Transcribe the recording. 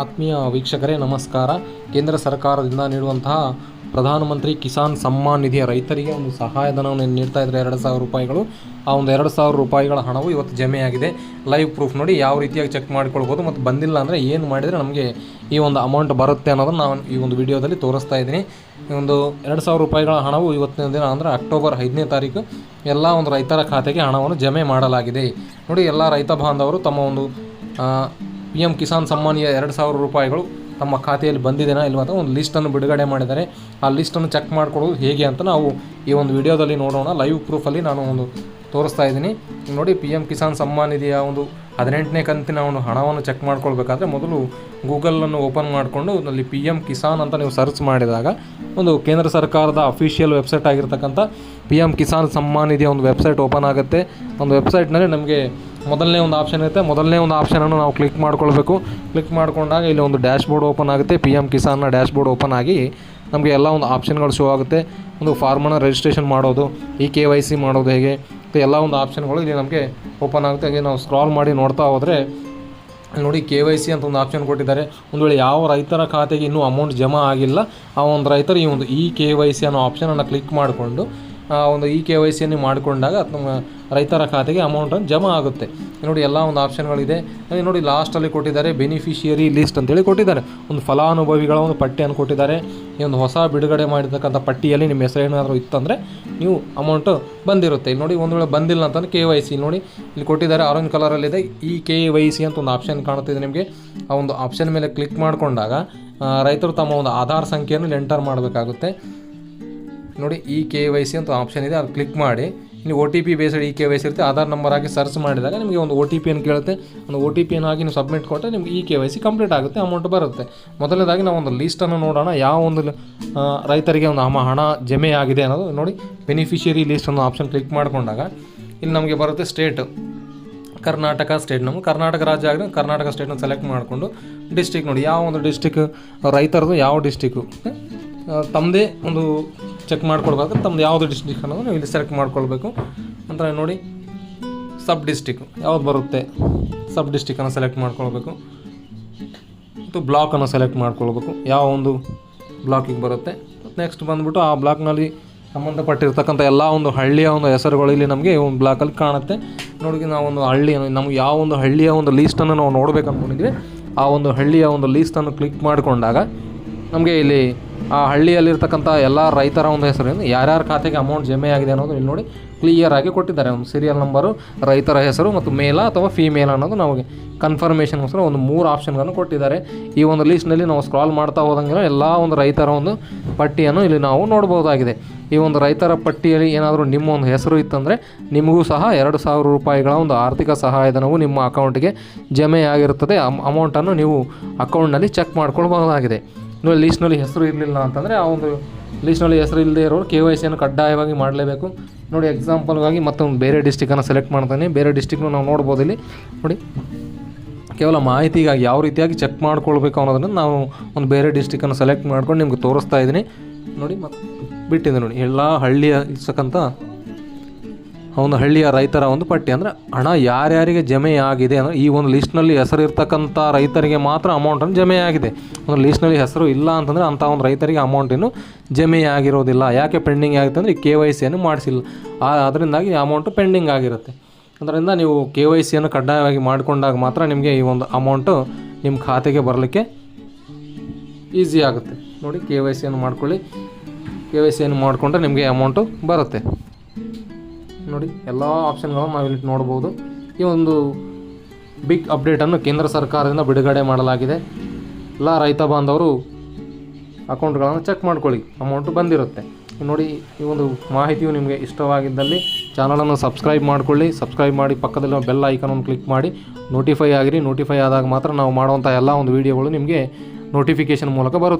ಆತ್ಮೀಯ ವೀಕ್ಷಕರೇ, ನಮಸ್ಕಾರ. ಕೇಂದ್ರ ಸರ್ಕಾರದಿಂದ ನೀಡುವಂತಹ ಪ್ರಧಾನಮಂತ್ರಿ ಕಿಸಾನ್ ಸಮ್ಮಾನ್ ನಿಧಿಯ ರೈತರಿಗೆ ಒಂದು ಸಹಾಯಧನವನ್ನು ನೀಡ್ತಾ ಇದ್ದಾರೆ ಎರಡು ಸಾವಿರ ರೂಪಾಯಿಗಳು. ಆ ಒಂದು ಎರಡು ಸಾವಿರ ರೂಪಾಯಿಗಳ ಹಣವು ಇವತ್ತು ಜಮೆಯಾಗಿದೆ. ಲೈವ್ ಪ್ರೂಫ್ ನೋಡಿ ಯಾವ ರೀತಿಯಾಗಿ ಚೆಕ್ ಮಾಡ್ಕೊಳ್ಬೋದು ಮತ್ತು ಬಂದಿಲ್ಲ ಅಂದರೆ ಏನು ಮಾಡಿದರೆ ನಮಗೆ ಈ ಒಂದು ಅಮೌಂಟ್ ಬರುತ್ತೆ ಅನ್ನೋದನ್ನು ನಾನು ಈ ಒಂದು ವಿಡಿಯೋದಲ್ಲಿ ತೋರಿಸ್ತಾ ಇದ್ದೀನಿ. ಈ ಒಂದು ಎರಡು ಸಾವಿರ ರೂಪಾಯಿಗಳ ಹಣವು ಇವತ್ತಿನ ದಿನ ಅಂದರೆ ಅಕ್ಟೋಬರ್ ಐದನೇ ತಾರೀಕು ಎಲ್ಲ ಒಂದು ರೈತರ ಖಾತೆಗೆ ಹಣವನ್ನು ಜಮೆ ಮಾಡಲಾಗಿದೆ. ನೋಡಿ, ಎಲ್ಲ ರೈತ ಬಾಂಧವರು ತಮ್ಮ ಒಂದು ಪಿ ಎಂ ಕಿಸಾನ್ ಸಮ್ಮಾನಿಯ ಎರಡು ಸಾವಿರ ರೂಪಾಯಿಗಳು ತಮ್ಮ ಖಾತೆಯಲ್ಲಿ ಬಂದಿದೆನಾ ಇಲ್ವಾ ಅಂತ ಒಂದು ಲಿಸ್ಟನ್ನು ಬಿಡುಗಡೆ ಮಾಡಿದ್ದಾರೆ. ಆ ಲಿಸ್ಟನ್ನು ಚೆಕ್ ಮಾಡಿಕೊಡೋದು ಹೇಗೆ ಅಂತ ನಾವು ಈ ಒಂದು ವಿಡಿಯೋದಲ್ಲಿ ನೋಡೋಣ. ಲೈವ್ ಪ್ರೂಫಲ್ಲಿ ನಾನು ಒಂದು ತೋರಿಸ್ತಾ ಇದ್ದೀನಿ. ನೋಡಿ, ಪಿ ಎಂ ಕಿಸಾನ್ ಸಮ್ಮಾನ್ ನಿಧಿಯ ಒಂದು ಹದಿನೆಂಟನೇ ಕಂತಿನ ಒಂದು ಹಣವನ್ನು ಚೆಕ್ ಮಾಡ್ಕೊಳ್ಬೇಕಾದ್ರೆ ಮೊದಲು ಗೂಗಲನ್ನು ಓಪನ್ ಮಾಡಿಕೊಂಡು ಅಲ್ಲಿ ಪಿ ಎಂ ಕಿಸಾನ್ ಅಂತ ನೀವು ಸರ್ಚ್ ಮಾಡಿದಾಗ ಒಂದು ಕೇಂದ್ರ ಸರ್ಕಾರದ ಅಫಿಷಿಯಲ್ ವೆಬ್ಸೈಟ್ ಆಗಿರ್ತಕ್ಕಂಥ ಪಿ ಎಂ ಕಿಸಾನ್ ಸಮ್ಮಾನ್ ನಿಧಿಯ ಒಂದು ವೆಬ್ಸೈಟ್ ಓಪನ್ ಆಗುತ್ತೆ. ಒಂದು ವೆಬ್ಸೈಟ್ನಲ್ಲಿ ನಮಗೆ ಮೊದಲನೇ ಒಂದು ಆಪ್ಷನ್ ಇರುತ್ತೆ. ಮೊದಲನೇ ಒಂದು ಆಪ್ಷನನ್ನು ನಾವು ಕ್ಲಿಕ್ ಮಾಡ್ಕೊಳ್ಬೇಕು. ಕ್ಲಿಕ್ ಮಾಡ್ಕೊಂಡಾಗ ಇಲ್ಲಿ ಒಂದು ಡ್ಯಾಶ್ ಬೋರ್ಡ್ ಓಪನ್ ಆಗುತ್ತೆ. ಪಿ ಎಂ ಕಿಸಾನ್ನ ಡ್ಯಾಶ್ ಬೋರ್ಡ್ ಓಪನ್ ಆಗಿ ನಮಗೆ ಎಲ್ಲ ಒಂದು ಆಪ್ಷನ್ಗಳು ಶೋ ಆಗುತ್ತೆ. ಒಂದು ಫಾರ್ಮನ್ನು ರಿಜಿಸ್ಟ್ರೇಷನ್ ಮಾಡೋದು, ಈ ಕೆ ವೈ ಸಿ ಮಾಡೋದು ಹೇಗೆ ಎಲ್ಲ ಒಂದು ಆಪ್ಷನ್ಗಳು ಇಲ್ಲಿ ನಮಗೆ ಓಪನ್ ಆಗುತ್ತೆ. ಹಾಗೆ ನಾವು ಸ್ಕ್ರಾಲ್ ಮಾಡಿ ನೋಡ್ತಾ ಹೋದರೆ ನೋಡಿ ಕೆ ವೈ ಸಿ ಅಂತ ಒಂದು ಆಪ್ಷನ್ ಕೊಟ್ಟಿದ್ದಾರೆ. ಒಂದು ವೇಳೆ ಯಾವ ರೈತರ ಖಾತೆಗೆ ಇನ್ನೂ ಅಮೌಂಟ್ ಜಮಾ ಆಗಿಲ್ಲ, ಆ ಒಂದು ರೈತರು ಈ ಒಂದು ಇ ಕೆ ವೈ ಸಿ ಅನ್ನೋ ಆಪ್ಷನನ್ನು ಕ್ಲಿಕ್ ಮಾಡಿಕೊಂಡು ಒಂದು ಇ ಕೆ ವೈ ಸಿಯನ್ನು ಮಾಡಿಕೊಂಡಾಗ ನಮ್ಮ ರೈತರ ಖಾತೆಗೆ ಅಮೌಂಟನ್ನು ಜಮಾ ಆಗುತ್ತೆ. ನೋಡಿ ಎಲ್ಲ ಒಂದು ಆಪ್ಷನ್ಗಳಿದೆ ನೋಡಿ ಲಾಸ್ಟಲ್ಲಿ ಕೊಟ್ಟಿದ್ದಾರೆ ಬೆನಿಫಿಷಿಯರಿ ಲಿಸ್ಟ್ ಅಂತೇಳಿ ಕೊಟ್ಟಿದ್ದಾರೆ. ಒಂದು ಫಲಾನುಭವಿಗಳ ಒಂದು ಪಟ್ಟಿಯನ್ನು ಕೊಟ್ಟಿದ್ದಾರೆ. ಈ ಒಂದು ಹೊಸ ಬಿಡುಗಡೆ ಮಾಡಿರ್ತಕ್ಕಂಥ ಪಟ್ಟಿಯಲ್ಲಿ ನಿಮ್ಮ ಹೆಸರು ಏನಾದರೂ ಇತ್ತಂದರೆ ನೀವು ಅಮೌಂಟು ಬಂದಿರುತ್ತೆ. ಇಲ್ಲಿ ನೋಡಿ ಒಂದು ವೇಳೆ ಬಂದಿಲ್ಲ ಅಂತಂದ್ರೆ ಕೆ ವೈ ಸಿ ನೋಡಿ ಇಲ್ಲಿ ಕೊಟ್ಟಿದ್ದಾರೆ ಆರೆಂಜ್ ಕಲರಲ್ಲಿದೆ ಈ ಕೆ ವೈ ಸಿ ಅಂತ ಒಂದು ಆಪ್ಷನ್ ಕಾಣುತ್ತಿದೆ ನಿಮಗೆ. ಆ ಒಂದು ಆಪ್ಷನ್ ಮೇಲೆ ಕ್ಲಿಕ್ ಮಾಡಿಕೊಂಡಾಗ ರೈತರು ತಮ್ಮ ಒಂದು ಆಧಾರ್ ಸಂಖ್ಯೆಯನ್ನು ಎಂಟರ್ ಮಾಡಬೇಕಾಗುತ್ತೆ. ನೋಡಿ ಇ ಕೆ ವೈ ಸಿ ಅಂತ ಆಪ್ಷನ್ ಇದೆ ಅದು ಕ್ಲಿಕ್ ಮಾಡಿ. ಇಲ್ಲಿ O T P based E K Y C ಇರುತ್ತೆ, ಆಧಾರ್ ನಂಬರ್ ಹಾಕಿ ಸರ್ಚ್ ಮಾಡಿದಾಗ ನಿಮಗೆ ಒಂದು ಒ ಟಿ ಪಿಯನ್ನು ಕೇಳುತ್ತೆ. ಒಂದು ಒ ಟಿ ಪಿಯನ್ನು ಹಾಕಿ ನೀವು ಸಬ್ಮಿಟ್ ಕೊಟ್ಟರೆ ನಿಮ್ಗೆ E K Y C complete ಆಗುತ್ತೆ ಅಮೌಂಟ್ ಬರುತ್ತೆ. ಮೊದಲನೇದಾಗಿ ನಾವು ಒಂದು ಲೀಸ್ಟನ್ನು ನೋಡೋಣ, ಯಾವ ಒಂದು ರೈತರಿಗೆ ಒಂದು ಹಮ ಹಣ ಜಮೆ ಆಗಿದೆ ಅನ್ನೋದು ನೋಡಿ ಬೆನಿಫಿಷಿಯರಿ ಲೀಸ್ಟ್ ಅನ್ನೋ ಆಪ್ಷನ್ ಕ್ಲಿಕ್ ಮಾಡಿಕೊಂಡಾಗ ಇಲ್ಲಿ ನಮಗೆ ಬರುತ್ತೆ ಸ್ಟೇಟ್ ಕರ್ನಾಟಕ ಸ್ಟೇಟ್ ನಮ್ಮ ಕರ್ನಾಟಕ ರಾಜ್ಯ ಆಗಿದೆ ಕರ್ನಾಟಕ ಸ್ಟೇಟ್ನ ಸೆಲೆಕ್ಟ್ ಮಾಡಿಕೊಂಡು ಡಿಸ್ಟಿಕ್ ನೋಡಿ, ಯಾವ ಒಂದು ಡಿಸ್ಟಿಕ್ ರೈತರದು ಯಾವ ಡಿಸ್ಟಿಕ್ಕು ತಮ್ಮದೇ ಒಂದು ಚೆಕ್ ಮಾಡ್ಕೊಳ್ಬೇಕಾದ್ರೆ ತಮ್ಮದು ಯಾವುದು ಡಿಸ್ಟಿಕ್ ಅನ್ನೋದು ನೀವು ಇಲ್ಲಿ ಸೆಲೆಕ್ಟ್ ಮಾಡ್ಕೊಳ್ಬೇಕು. ನಂತರ ನೋಡಿ ಸಬ್ ಡಿಸ್ಟಿಕ್ ಯಾವ್ದು ಬರುತ್ತೆ? ಸಬ್ ಡಿಸ್ಟಿಕನ್ನು ಸೆಲೆಕ್ಟ್ ಮಾಡ್ಕೊಳ್ಬೇಕು. ಮತ್ತು ಬ್ಲಾಕನ್ನು ಸೆಲೆಕ್ಟ್ ಮಾಡ್ಕೊಳ್ಬೇಕು. ಯಾವ ಒಂದು ಬ್ಲಾಕಿಗೆ ಬರುತ್ತೆ. ನೆಕ್ಸ್ಟ್ ಬಂದ್ಬಿಟ್ಟು ಆ ಬ್ಲಾಕ್ನಲ್ಲಿ ಸಂಬಂಧಪಟ್ಟಿರ್ತಕ್ಕಂಥ ಎಲ್ಲ ಒಂದು ಹಳ್ಳಿಯ ಒಂದು ಹೆಸರುಗಳು ಇಲ್ಲಿ ನಮಗೆ ಒಂದು ಬ್ಲಾಕಲ್ಲಿ ಕಾಣುತ್ತೆ. ನೋಡಿ ನಾವು ಒಂದು ಹಳ್ಳಿ ನಮ್ಗೆ ಯಾವ ಒಂದು ಹಳ್ಳಿಯ ಒಂದು ಲೀಸ್ಟನ್ನು ನಾವು ನೋಡಬೇಕು ಅಂದ್ಕೊಂಡಿದ್ವಿ. ಆ ಒಂದು ಹಳ್ಳಿಯ ಒಂದು ಲೀಸ್ಟನ್ನು ಕ್ಲಿಕ್ ಮಾಡಿಕೊಂಡಾಗ ನಮಗೆ ಇಲ್ಲಿ ಆ ಹಳ್ಳಿಯಲ್ಲಿರ್ತಕ್ಕಂಥ ಎಲ್ಲ ರೈತರ ಒಂದು ಹೆಸರಿಂದ ಯಾರ್ಯಾರ ಖಾತೆಗೆ ಅಮೌಂಟ್ ಜಮೆ ಆಗಿದೆ ಅನ್ನೋದು ಇಲ್ಲಿ ನೋಡಿ ಕ್ಲಿಯರ್ ಆಗಿ ಕೊಟ್ಟಿದ್ದಾರೆ. ಒಂದು ಸೀರಿಯಲ್ ನಂಬರು ರೈತರ ಹೆಸರು ಮತ್ತು ಮೇಲ ಅಥವಾ ಫೀಮೇಲ್ ಅನ್ನೋದು ನಮಗೆ ಕನ್ಫರ್ಮೇಷನ್ಗೋಸ್ಕರ ಒಂದು ಮೂರು ಆಪ್ಷನ್ಗಳನ್ನು ಕೊಟ್ಟಿದ್ದಾರೆ. ಈ ಒಂದು ಲೀಸ್ಟ್ನಲ್ಲಿ ನಾವು ಸ್ಕ್ರಾಲ್ ಮಾಡ್ತಾ ಹೋದಂಗೆ ಎಲ್ಲ ಒಂದು ರೈತರ ಒಂದು ಪಟ್ಟಿಯನ್ನು ಇಲ್ಲಿ ನಾವು ನೋಡ್ಬೋದಾಗಿದೆ ಈ ಒಂದು ರೈತರ ಪಟ್ಟಿಯಲ್ಲಿ ಏನಾದರೂ ನಿಮ್ಮ ಒಂದು ಹೆಸರು ಇತ್ತಂದರೆ ನಿಮಗೂ ಸಹ ಎರಡು ಸಾವಿರ ರೂಪಾಯಿಗಳ ಒಂದು ಆರ್ಥಿಕ ಸಹಾಯಧನವು ನಿಮ್ಮ ಅಕೌಂಟಿಗೆ ಜಮೆ ಆಗಿರುತ್ತದೆ. ಅಮ್ ಅಮೌಂಟನ್ನು ನೀವು ಅಕೌಂಟ್ನಲ್ಲಿ ಚೆಕ್ ಮಾಡ್ಕೊಳ್ಬಹುದಾಗಿದೆ. ನೋಡಿ ಲೀಸ್ಟ್ನಲ್ಲಿ ಹೆಸರು ಇರಲಿಲ್ಲ ಅಂತಂದರೆ ಆ ಒಂದು ಲೀಸ್ಟ್ನಲ್ಲಿ ಹೆಸರು ಇಲ್ಲದೆ ಇರೋರು ಕೆ ವೈ ಸಿಯನ್ನು ಕಡ್ಡಾಯವಾಗಿ ಮಾಡಲೇಬೇಕು. ನೋಡಿ ಎಕ್ಸಾಂಪಲ್ಗಾಗಿ ಮತ್ತೊಂದು ಬೇರೆ ಡಿಸ್ಟಿಕನ್ನು ಸೆಲೆಕ್ಟ್ ಮಾಡ್ತಾನೆ. ಬೇರೆ ಡಿಸ್ಟಿಕ್ನು ನಾವು ನೋಡ್ಬೋದು ಇಲ್ಲಿ. ನೋಡಿ, ಕೇವಲ ಮಾಹಿತಿಗಾಗಿ ಯಾವ ರೀತಿಯಾಗಿ ಚೆಕ್ ಮಾಡ್ಕೊಳ್ಬೇಕು ಅನ್ನೋದನ್ನು ನಾವು ಒಂದು ಬೇರೆ ಡಿಸ್ಟಿಕನ್ನು ಸೆಲೆಕ್ಟ್ ಮಾಡ್ಕೊಂಡು ನಿಮ್ಗೆ ತೋರಿಸ್ತಾ ಇದ್ದೀನಿ. ನೋಡಿ ಮತ್ತು ಬಿಟ್ಟಿದೆ ನೋಡಿ, ಎಲ್ಲ ಹಳ್ಳಿಯ ಇರ್ತಕ್ಕಂಥ ಒಂದು ಹಳ್ಳಿಯ ರೈತರ ಒಂದು ಪಟ್ಟಿ. ಅಂದರೆ ಹಣ ಯಾರ್ಯಾರಿಗೆ ಜಮೆ ಆಗಿದೆ ಅಂದರೆ ಈ ಒಂದು ಲಿಸ್ಟ್ನಲ್ಲಿ ಹೆಸರು ಇರ್ತಕ್ಕಂಥ ರೈತರಿಗೆ ಮಾತ್ರ ಅಮೌಂಟನ್ನು ಜಮೆ ಆಗಿದೆ ಒಂದು ಲಿಸ್ಟ್ನಲ್ಲಿ ಹೆಸರು ಇಲ್ಲ ಅಂತಂದರೆ ಅಂಥ ಒಂದು ರೈತರಿಗೆ ಅಮೌಂಟ್ ಇನ್ನು ಜಮೆ ಆಗಿರೋದಿಲ್ಲ ಯಾಕೆ ಪೆಂಡಿಂಗ್ ಆಗುತ್ತೆ ಅಂದರೆ ಕೆ ವೈ ಸಿಯನ್ನು ಮಾಡಿಸಿಲ್ಲ. ಅದರಿಂದಾಗಿ ಅಮೌಂಟು ಪೆಂಡಿಂಗ್ ಆಗಿರುತ್ತೆ. ಅದರಿಂದ ನೀವು ಕೆ ವೈ ಸಿಯನ್ನು ಕಡ್ಡಾಯವಾಗಿ ಮಾಡಿಕೊಂಡಾಗ ಮಾತ್ರ ನಿಮಗೆ ಈ ಒಂದು ಅಮೌಂಟು ನಿಮ್ಮ ಖಾತೆಗೆ ಬರಲಿಕ್ಕೆ ಈಸಿ ಆಗುತ್ತೆ. ನೋಡಿ ಕೆ ವೈ ಸಿಯನ್ನು ಮಾಡ್ಕೊಳ್ಳಿ. ಕೆ ವೈ ಸಿಯನ್ನು ಮಾಡಿಕೊಂಡ್ರೆ ನಿಮಗೆ ಅಮೌಂಟು ಬರುತ್ತೆ. ನೋಡಿ, ಎಲ್ಲ ಆಪ್ಷನ್ಗಳನ್ನು ನಾವು ಇಲ್ಲಿ ನೋಡ್ಬೋದು. ಈ ಒಂದು ಬಿಗ್ ಅಪ್ಡೇಟನ್ನು ಕೇಂದ್ರ ಸರ್ಕಾರದಿಂದ ಬಿಡುಗಡೆ ಮಾಡಲಾಗಿದೆ. ಎಲ್ಲ ರೈತ ಬಾಂಧವರು ಅಕೌಂಟ್ಗಳನ್ನು ಚೆಕ್ ಮಾಡ್ಕೊಳ್ಳಿ ಅಮೌಂಟು ಬಂದಿರುತ್ತೆ. ನೋಡಿ, ಈ ಒಂದು ಮಾಹಿತಿಯು ನಿಮಗೆ ಇಷ್ಟವಾಗಿದ್ದಲ್ಲಿ ಚಾನಲನ್ನು ಸಬ್ಸ್ಕ್ರೈಬ್ ಮಾಡ್ಕೊಳ್ಳಿ ಸಬ್ಸ್ಕ್ರೈಬ್ ಮಾಡಿ ಪಕ್ಕದಲ್ಲಿ ಬೆಲ್ ಐಕನನ್ನು ಕ್ಲಿಕ್ ಮಾಡಿ ನೋಟಿಫೈ ಆಗಿರಿ. ನೋಟಿಫೈ ಆದಾಗ ಮಾತ್ರ ನಾವು ಮಾಡುವಂಥ ಎಲ್ಲ ಒಂದು ವೀಡಿಯೋಗಳು ನಿಮಗೆ ನೋಟಿಫಿಕೇಷನ್ ಮೂಲಕ ಬರುತ್ತೆ